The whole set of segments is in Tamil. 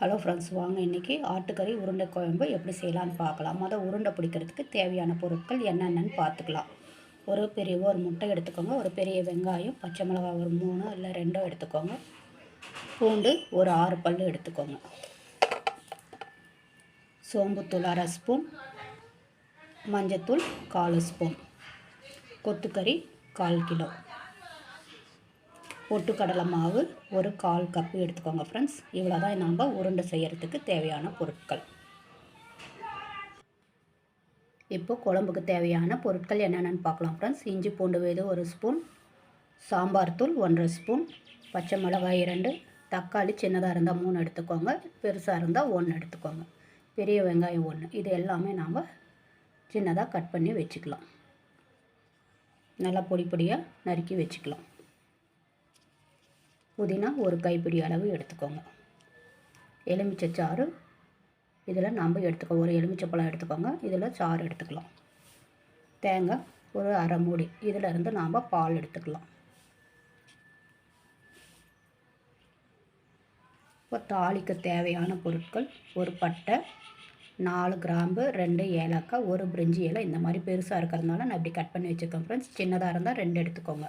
ஹலோ ஃப்ரெண்ட்ஸ் வாங்க இன்றைக்கி ஆட்டுக்கறி உருண்டை குழம்பு எப்படி செய்யலான்னு பார்க்கலாம். மொதல் உருண்டை பிடிக்கிறதுக்கு தேவையான பொருட்கள் என்னென்னு பார்த்துக்கலாம். ஒரு பெரிய ஒரு முட்டை எடுத்துக்கோங்க. ஒரு பெரிய வெங்காயம் பச்சை மிளகா ஒரு மூணு இல்லை ரெண்டோ எடுத்துக்கோங்க. பூண்டு ஒரு ஆறு பல் எடுத்துக்கோங்க. சோம்புத்தூள் அரை ஸ்பூன் மஞ்சத்தூள் கால் ஸ்பூன் கொத்துக்கறி கால் கிலோ. பொட்டுக்கடலை மாவு ஒரு கால் கப்பு எடுத்துக்கோங்க ஃப்ரெண்ட்ஸ் இவ்வளோ தான் நம்ம உருண்டை செய்கிறதுக்கு தேவையான பொருட்கள். இப்போ குழம்புக்கு தேவையான பொருட்கள் என்னென்னு பார்க்கலாம் ஃப்ரெண்ட்ஸ் இஞ்சி பூண்டு விழுது ஒரு ஸ்பூன் சாம்பார் தூள் ஒன்றரை ஸ்பூன் பச்சை மிளகாய் இரண்டு தக்காளி சின்னதாக இருந்தால் மூணு எடுத்துக்கோங்க பெருசாக இருந்தால் ஒன்று எடுத்துக்கோங்க. பெரிய வெங்காயம் ஒன்று இது எல்லாமே நாம் சின்னதாக கட் பண்ணி வச்சுக்கலாம். நல்லா பொடி பொடியாக நறுக்கி வச்சுக்கலாம். புதினா ஒரு கைப்பிடி அளவு எடுத்துக்கோங்க. எலுமிச்சை சாறு இதில் நம்ம எடுத்துக்கோ ஒரு எலுமிச்சை பழம் எடுத்துக்கோங்க. இதில் சாறு எடுத்துக்கலாம். தேங்காய் ஒரு அரை மூடி. இதில் இருந்து நாம் பால் எடுத்துக்கலாம். இப்போ தாளிக்கு தேவையான பொருட்கள் ஒரு பட்டை நாலு கிராம்பு ரெண்டு ஏலக்காய் ஒரு பிரிஞ்சி இலை. இந்த மாதிரி பெருசாக இருக்கிறதுனால நான் இப்படி கட் பண்ணி வச்சுருக்கேன் ஃப்ரெண்ட்ஸ் சின்னதாக இருந்தால் ரெண்டு எடுத்துக்கோங்க.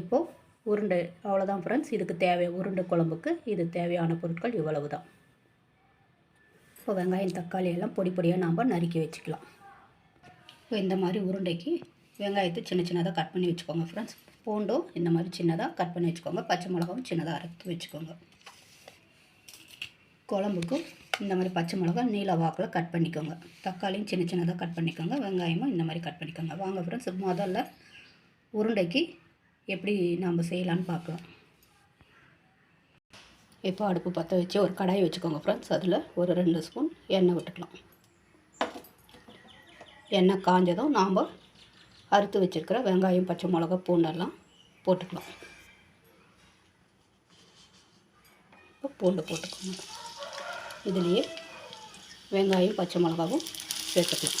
இப்போது உருண்டை அவ்வளோதான் ஃப்ரெண்ட்ஸ் இதுக்கு தேவை உருண்டை குழம்புக்கு இது தேவையான பொருட்கள் இவ்வளவு தான் இப்போ வெங்காயம் தக்காளி எல்லாம் பொடி பொடியாக நாம் நறுக்கி வச்சுக்கலாம். இப்போ இந்த மாதிரி உருண்டைக்கு வெங்காயத்தை சின்ன சின்னதாக கட் பண்ணி வச்சுக்கோங்க ஃப்ரெண்ட்ஸ் பூண்டும் இந்த மாதிரி சின்னதாக கட் பண்ணி வச்சுக்கோங்க. பச்சை மிளகாவும் சின்னதாக அரைத்து வச்சுக்கோங்க. குழம்புக்கும் இந்த மாதிரி பச்சை மிளகா நீல வாக்கில் கட் பண்ணிக்கோங்க. தக்காளியும் சின்ன சின்னதாக கட் பண்ணிக்கோங்க. வெங்காயமும் இந்த மாதிரி கட் பண்ணிக்கோங்க. வாங்க ஃப்ரெண்ட்ஸ் முதல்ல உருண்டைக்கு எப்படி நாம் செய்யலான்னு பார்க்கலாம். இப்போ அடுப்பு பற்ற வச்சு ஒரு கடாயை வச்சுக்கோங்க ஃப்ரெண்ட்ஸ் அதில் ஒரு ரெண்டு ஸ்பூன் எண்ணெய் விட்டுக்கலாம். எண்ணெய் காஞ்சதும் நாம் அறுத்து வச்சுருக்கிற வெங்காயம் பச்சை மிளகா பூண்டெல்லாம் போட்டுக்கலாம். இப்போ பூண்டு போட்டுக்கோங்க. இதுலேயே வெங்காயம் பச்சை மிளகாவும் சேர்த்துக்கலாம்.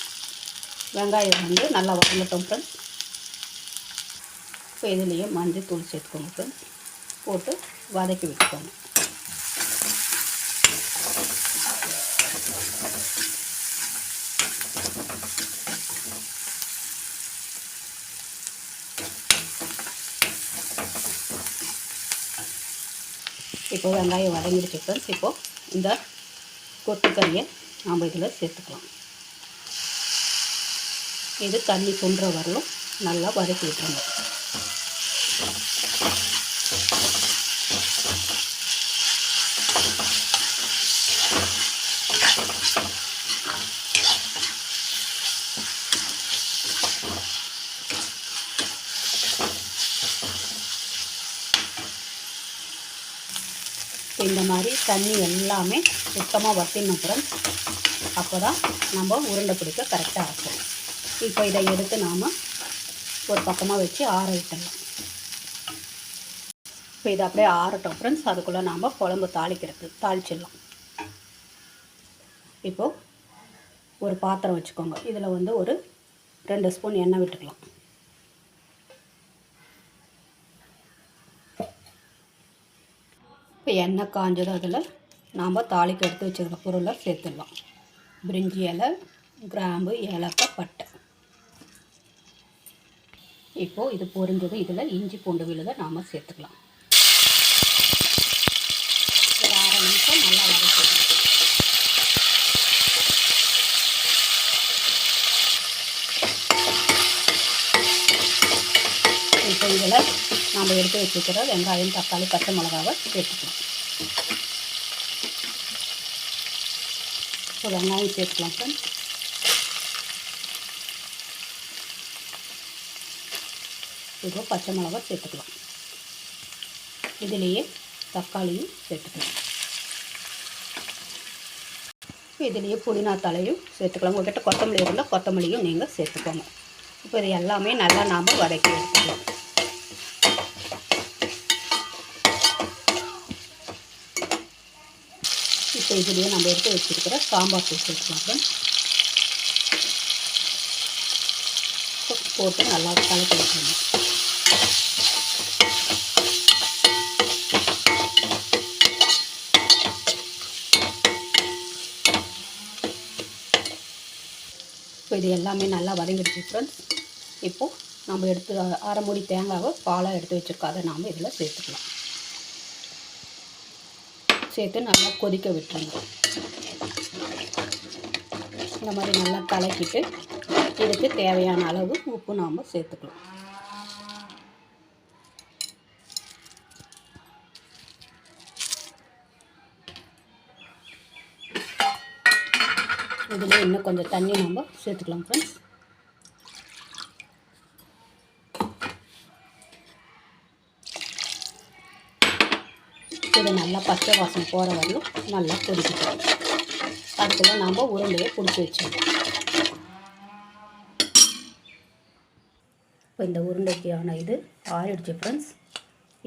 வெங்காயம் வந்து நல்லா வதங்கட்டும் ஃப்ரெண்ட்ஸ் இப்போ இதுலேயும் மஞ்சள் தூள் சேர்த்துக்கோங்க. போட்டு வதக்கி விட்டுக்கோங்க. இப்போ வெங்காயம் வதங்கிடுச்சு ஃப்ரெண்ட்ஸ் இப்போது இந்த கொத்துக்கறியை நாம் இதில் சேர்த்துக்கலாம். இது தண்ணி சுண்டுற வரலும் நல்லா வதக்கி விட்டுருங்க. இந்த மாதிரி தண்ணி எல்லாமே சுத்தமாக வற்றின அப்புறம் அப்போ தான் நம்ம உருண்டை பிடிக்க கரெக்டாக இருக்கும். இப்போ இதை எடுத்து நாம் ஒரு பக்கமாக வச்சு ஆற விட்டுடலாம். இப்போ இதை அப்படியே ஆறட்டும் ஃப்ரெண்ட்ஸ் அதுக்குள்ளே நாம் குழம்பு தாளிக்கிறது தாளிச்சிடலாம். இப்போது ஒரு பாத்திரம் வச்சுக்கோங்க. இதில் வந்து ஒரு ரெண்டு ஸ்பூன் எண்ணெய் விட்டுக்கலாம். இப்போ எண்ணெய் காஞ்சதும் அதில் நாம் தாளிக்கு எடுத்து வச்சுருக்க பொருளை சேர்த்துடலாம். பிரிஞ்சி இலை கிராம்பு ஏலக்காய் பட்டை. இப்போது இது பொரிஞ்சதும் இதில் இஞ்சி பூண்டு விழுதை நாம் சேர்த்துக்கலாம். ஒரு அரை நிமிஷம் நல்லா வதக்கிடலாம். இப்போ இதில் நாம் எடுத்து வச்சுக்கிற வெங்காயம் தக்காளி பச்சை மிளகாவை சேர்த்துக்கலாம். இப்போ வெங்காயம் சேர்த்துக்கலாம் சார் இப்போ பச்சை மிளகா சேர்த்துக்கலாம். இதுலேயே தக்காளியும் சேர்த்துக்கலாம். இப்போ இதுலேயே புதினா தலையும் சேர்த்துக்கலாம். உங்கள்கிட்ட கொத்தமல்லி இருந்தால் கொத்தமல்லியும் நீங்கள் சேர்த்துக்கோங்க. இப்போ இது எல்லாமே நல்லா நாம் வதக்கி எடுத்துக்கலாம். இப்போ இதுலேயே நம்ம எடுத்து வச்சுருக்கிற சாம்பார் தூள் சேர்த்துக்கலாம் போட்டு நல்லா கலக்கி வைக்கணும் இப்போ இது எல்லாமே நல்லா வதங்கிடுச்சு ஃப்ரெண்ட்ஸ் இப்போது நம்ம எடுத்து அரைமுடி தேங்காவை பாலாக எடுத்து வச்சுருக்கோம். நாம் இதில் சேர்த்துக்கலாம். சேர்த்து நல்லா கொதிக்க விட்டுருங்க. இந்த மாதிரி நல்லா கலக்கிட்டு இதுக்கு தேவையான அளவு உப்பு நாம் சேர்த்துக்கலாம். இதில் இன்னும் கொஞ்சம் தண்ணி நம்ம சேர்த்துக்கலாம் ஃப்ரெண்ட்ஸ் இதை நல்லா பச்சை வாசம் போகிற வரையும் நல்லா கொதிக்கணும் அதுக்குள்ளே நாம் உருண்டையை பிடிச்சி வச்சிடணும் இப்போ இந்த உருண்டைக்கான இது ஆறிடுச்சு ஃப்ரெண்ட்ஸ்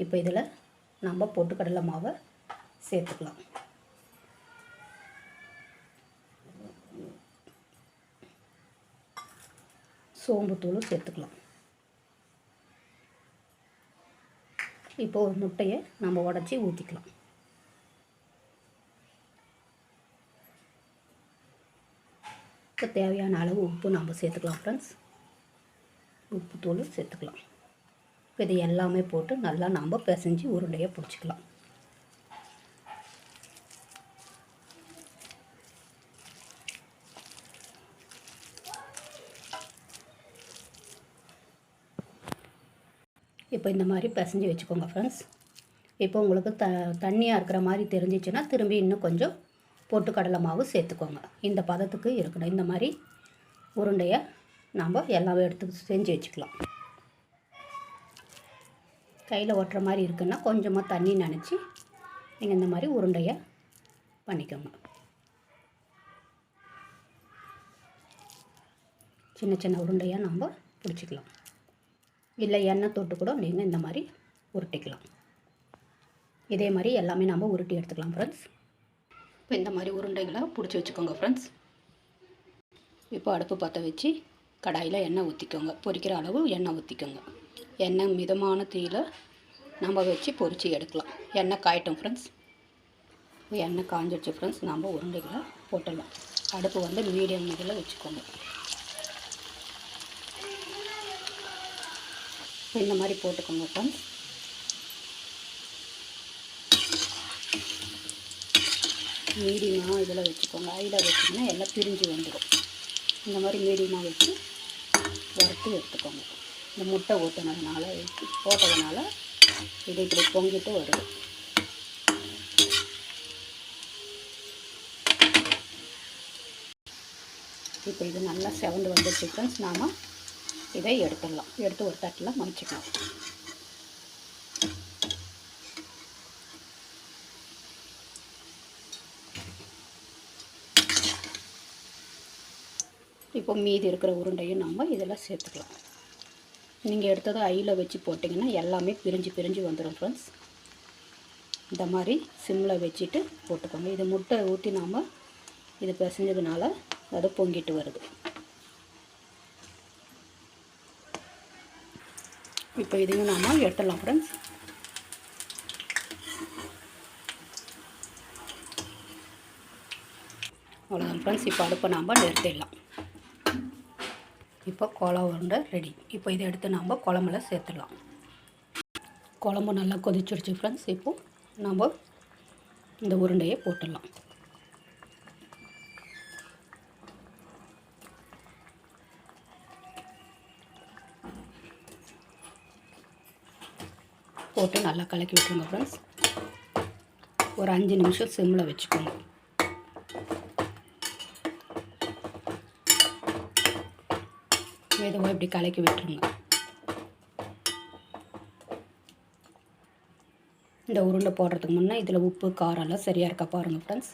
இப்போ இதில் நம்ம பொட்டுக்கடலை மாவை சேர்த்துக்கலாம். சோம்புத்தூளும் சேர்த்துக்கலாம். இப்போ ஒரு முட்டையை நம்ம உடச்சி ஊற்றிக்கலாம் இப்போ தேவையான அளவு உப்பு நம்ம சேர்த்துக்கலாம் ஃப்ரெண்ட்ஸ் உப்பு தூள் சேர்த்துக்கலாம். இப்போ இது எல்லாமே போட்டு நல்லா நம்ம பிசைஞ்சு உருண்டையை பிடிச்சிக்கலாம். இப்போ இந்த மாதிரி பிசைஞ்சு வச்சுக்கோங்க ஃப்ரெண்ட்ஸ் இப்போ உங்களுக்கு த தண்ணியாக இருக்கிற மாதிரி தெரிஞ்சிச்சுன்னா திரும்பி இன்னும் கொஞ்சம் பொட்டுக்கடலை மாவு சேர்த்துக்கோங்க. இந்த பதத்துக்கு இருக்கணும். இந்த மாதிரி உருண்டையை நாம் எல்லாம் எடுத்து செஞ்சு வச்சுக்கலாம். கையில் ஒட்டுற மாதிரி இருக்குன்னா கொஞ்சமாக தண்ணி நினச்சி நீங்கள் இந்த மாதிரி உருண்டையை பண்ணிக்கோங்க. சின்ன சின்ன உருண்டையாக நம்ம பிடிச்சிக்கலாம். இல்லை எண்ணெய் தொட்டு கூட நீங்கள் இந்த மாதிரி உருட்டிக்கலாம். இதே மாதிரி எல்லாமே நம்ம உருட்டி எடுத்துக்கலாம் ஃப்ரெண்ட்ஸ் இப்போ இந்த மாதிரி உருண்டைகளை பிடிச்சி வச்சுக்கோங்க ஃப்ரெண்ட்ஸ் இப்போ அடுப்பு பற்ற வச்சு கடாயில் எண்ணெய் ஊற்றிக்கோங்க பொரிக்கிற அளவு எண்ணெய் ஊற்றிக்கோங்க எண்ணெய் மிதமான தீயில் நம்ம வச்சு பொரித்து எடுக்கலாம். எண்ணெய் காயட்டும் ஃப்ரெண்ட்ஸ் இப்போ எண்ணெய் காஞ்சிடுச்சு ஃப்ரெண்ட்ஸ் நம்ம உருண்டைகளை போட்டுடலாம். அடுப்பு வந்து மீடியம் இதில் வச்சுக்கோங்க. இந்த மாதிரி போட்டுக்கோங்க ஃப்ரெண்ட்ஸ் மீடியமாக இதில் வச்சுக்கோங்க. இதில் வச்சிங்கன்னா எல்லாம் பிரிஞ்சு வந்துடும் இந்த மாதிரி மீடியமாக வச்சு வறுத்து எடுத்துக்கோங்க. இந்த முட்டை ஊற்றினதுனால போட்டதுனால இது இப்படி பொங்கிட்டு வருது. இப்போ இது நல்லா செவந்து வந்துச்சு ஃப்ரெண்ட்ஸ் நாம் இதை எடுத்துடலாம். எடுத்து ஒரு தட்டில் மடிச்சுக்கலாம். இப்போ மீதி இருக்கிற உருண்டையும் நம்ம இதில் சேர்த்துக்கலாம். நீங்கள் எடுத்ததை ஐயில் வச்சு போட்டிங்கன்னா எல்லாமே பிரிஞ்சு பிரிஞ்சு வந்துடும் ஃப்ரெண்ட்ஸ் இந்த மாதிரி சிம்மில் வச்சுட்டு போட்டுக்கோங்க. இது முட்டை ஊற்றி நாம் இது பிசைஞ்சதுனால அது பொங்கிட்டு வருது. இப்போ இதையும் நாம் எட்டலாம் ஃப்ரெண்ட்ஸ் அவ்வளோதான் ஃப்ரெண்ட்ஸ் இப்போ அடுப்பை நாம் நிறுத்திடலாம். இப்போ கோலா உருண்டை ரெடி இப்போ இதை எடுத்து நாம் குழம்புல சேர்த்துடலாம். குழம்பு நல்லா கொதிச்சிருச்சு ஃப்ரெண்ட்ஸ் இப்போது நம்ம இந்த உருண்டையை போட்டுடலாம். போட்டு நல்லா கலக்கி விட்டுருங்க ஃப்ரெண்ட்ஸ் ஒரு அஞ்சு நிமிஷம் சிம்மில் வச்சுக்கோங்க. மெதுவாக இப்படி கலக்கி விட்டுருங்க. இந்த உருண்டை போடுறதுக்கு முன்னே இதில் உப்பு காரம்லாம் சரியாக இருக்கா பாருங்கள் ஃப்ரெண்ட்ஸ்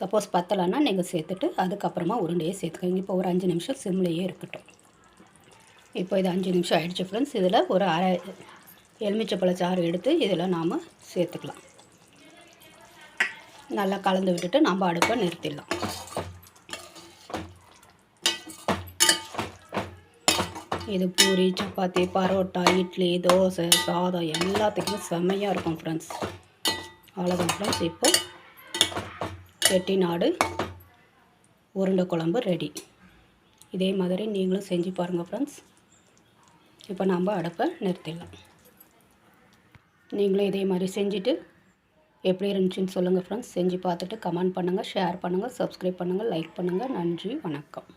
சப்போஸ் பத்தலைன்னா நீங்கள் சேர்த்துட்டு அதுக்கப்புறமா உருண்டையே சேர்த்துக்கோங்க. இப்போ ஒரு அஞ்சு நிமிஷம் சிம்லேயே இருக்கட்டும். இப்போ இது அஞ்சு நிமிஷம் ஆகிடுச்சு ஃப்ரெண்ட்ஸ் இதில் ஒரு அரை எலுமிச்சை பழச்சாறு எடுத்து இதில் நாம் சேர்த்துக்கலாம். நல்லா கலந்து விட்டுட்டு நம்ம அடுப்பை நிறுத்திடலாம். இது பூரி சப்பாத்தி பரோட்டா இட்லி தோசை சாதம் எல்லாத்துக்குமே செம்மையாக இருக்கும் ஃப்ரெண்ட்ஸ் அவ்வளோதான் ஃப்ரெண்ட்ஸ் இப்போ செட்டிநாடு உருண்டை குழம்பு ரெடி இதே மாதிரி நீங்களும் செஞ்சு பாருங்கள் ஃப்ரெண்ட்ஸ் இப்போ நம்ம அடுப்பை நிறுத்திடலாம். நீங்களும் இதே மாதிரி செஞ்சுட்டு எப்படி இருந்துச்சுன்னு சொல்லுங்கள் ஃப்ரெண்ட்ஸ் செஞ்சு பார்த்துட்டு கமெண்ட் பண்ணுங்கள் ஷேர் பண்ணுங்கள் சப்ஸ்கிரைப் பண்ணுங்கள் லைக் பண்ணுங்கள் நன்றி வணக்கம்.